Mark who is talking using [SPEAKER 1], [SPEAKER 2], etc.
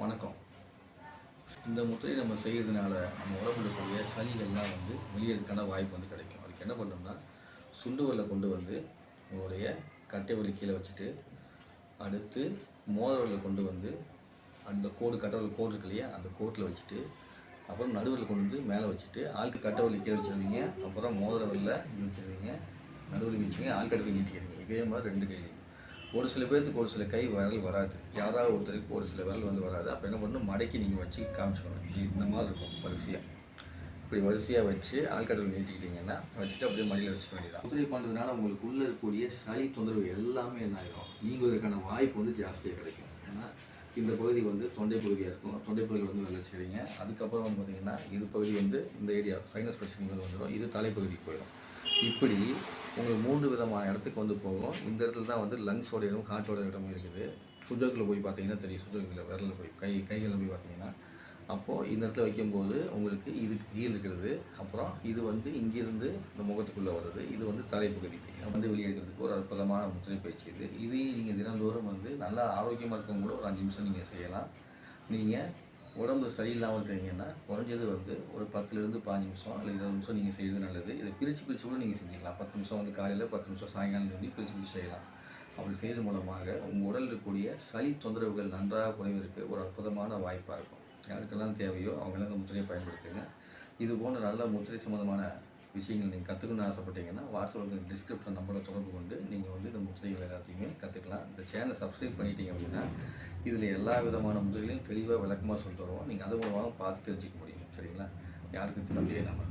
[SPEAKER 1] வணக்கம். இந்த முத்திரை நம்ம செய்கிறதுனால நம்ம உடம்புல இருக்கக்கூடிய சளிகள்லாம் வந்து வெளியேறதுக்கான வாய்ப்பு வந்து கிடைக்கும். அதுக்கு என்ன பண்ணோம்னா சுண்டுவரில் கொண்டு வந்து உங்களுடைய கட்டை வலி கீழே வச்சுட்டு அடுத்து மோதிரவலை கொண்டு வந்து அந்த கோடு கட்டவரில் கோடு இருக்கு இல்லையா அந்த கோட்டில் வச்சுட்டு அப்புறம் நடுவில் கொண்டு வந்து மேலே வச்சுட்டு ஆளுக்கு கட்டவலி கீழே வச்சுருவீங்க அப்புறம் மோதிரவலில் இங்கே வச்சுருவீங்க நடுவில் வச்சுருவீங்க ஆள் கட்டவரில் நீட்டிக்கிறீங்க. இதே மாதிரி ரெண்டு கையிலையும். ஒரு சில பேர்த்துக்கு ஒரு சில கை விரல் வராது. யாராவது ஒருத்தருக்கு ஒரு சில விரல் வந்து வராது. அப்போ என்ன பண்ணணும்? மடக்கி நீங்கள் வச்சு காமிச்சுக்கணும். இது இந்த மாதிரி இருக்கும் வரிசையாக இப்படி வரிசையாக வச்சு ஆழ்கடல் நீட்டிக்கிட்டிங்கன்னா வச்சுட்டு அப்படியே மடியில் வச்சுக்க வேண்டியதான் முத்திரை பண்ணுறதுனால உங்களுக்கு உள்ளே இருக்கக்கூடிய சளி தொந்தரவு எல்லாமே என்ன ஆகிடும் நீங்குவதற்கான வாய்ப்பு வந்து ஜாஸ்தியாக கிடைக்கும். ஏன்னா இந்த பகுதி வந்து தொண்டை பகுதியாக இருக்கும். தொண்டை பகுதியில் வந்து நல்லா செய்வீங்க அதுக்கப்புறம் வந்து பார்த்திங்கன்னா இது பகுதி வந்து இந்த ஏரியா சைனஸ் பிரச்சனை வந்துடும் இது தலைப்பகுதிக்கு போயிடும். இப்படி உங்களுக்கு மூன்று விதமான இடத்துக்கு வந்து போகும். இந்த இடத்துல தான் வந்து லங்ஸோட இடம் காற்றோட இடமும் இருக்குது. சுஜோக்கில் போய் பார்த்தீங்கன்னா தெரியும். சுஜோக்கில் விரலில் போய் கை கைகளில் போய் பார்த்தீங்கன்னா. அப்போது இந்த இடத்துல வைக்கும்போது உங்களுக்கு இது கீழே இருக்கிறது. அப்புறம் இது வந்து இங்கிருந்து இந்த முகத்துக்குள்ளே வருது. இது வந்து தலைப்பகுதிக்கு வந்து வெளியேறதுக்கு ஒரு அற்புதமான முத்திரை பயிற்சி இது. இதையும் நீங்கள் தினந்தோறும் வந்து நல்லா ஆரோக்கியமாக இருக்கவங்க கூட ஒரு அஞ்சு நிமிஷம் நீங்கள் செய்யலாம். நீங்கள் உடம்பு சரியில்லாமல் இருக்கிறீங்கன்னா குறைஞ்சது வந்து ஒரு பத்துலேருந்து பாஞ்சு நிமிஷம் அல்லது இருபது நிமிஷம் நீங்கள் செய்கிறது நல்லது. இதை பிரித்து பிரித்து கூட நீங்கள் செஞ்சுக்கலாம். பத்து நிமிஷம் வந்து காலையில் பத்து நிமிஷம் சாயங்காலம் சொல்லி பிரித்து பிரித்து செய்யலாம். அப்படி செய்வது மூலமாக உங்கள் உடலில் இருக்கக்கூடிய சளி தொந்தரவுகள் நன்றாக குறைவதற்கு ஒரு அற்புதமான வாய்ப்பாக இருக்கும். யாருக்கெல்லாம் தேவையோ அவங்களாம் இந்த முத்திரையை பயன்படுத்துங்க. இது போன்ற நல்ல முத்திரை சம்மந்தமான விஷயங்கள் நீங்கள் கற்றுக்கணும்னு ஆசைப்பட்டீங்கன்னா வாட்ஸ்அப்பில் டிஸ்கிரிப்ஷன் நம்பரை தொடர்பு கொண்டு நீங்கள் வந்து இந்த முத்திரைகள் எல்லாத்தையுமே கற்றுக்கலாம் இந்த சேனலை சப்ஸ்கிரைப் பண்ணிட்டீங்க அப்படின்னா இதில் எல்லா விதமான முத்திரைகளையும் தெளிவாக விளக்கமாக சொல்லிட்டு வருவோம் நீங்கள் அது மூலமாக பார்த்து தெரிஞ்சிக்க முடியும். சரிங்களா? யாருக்கும் தம்பியே நம்ம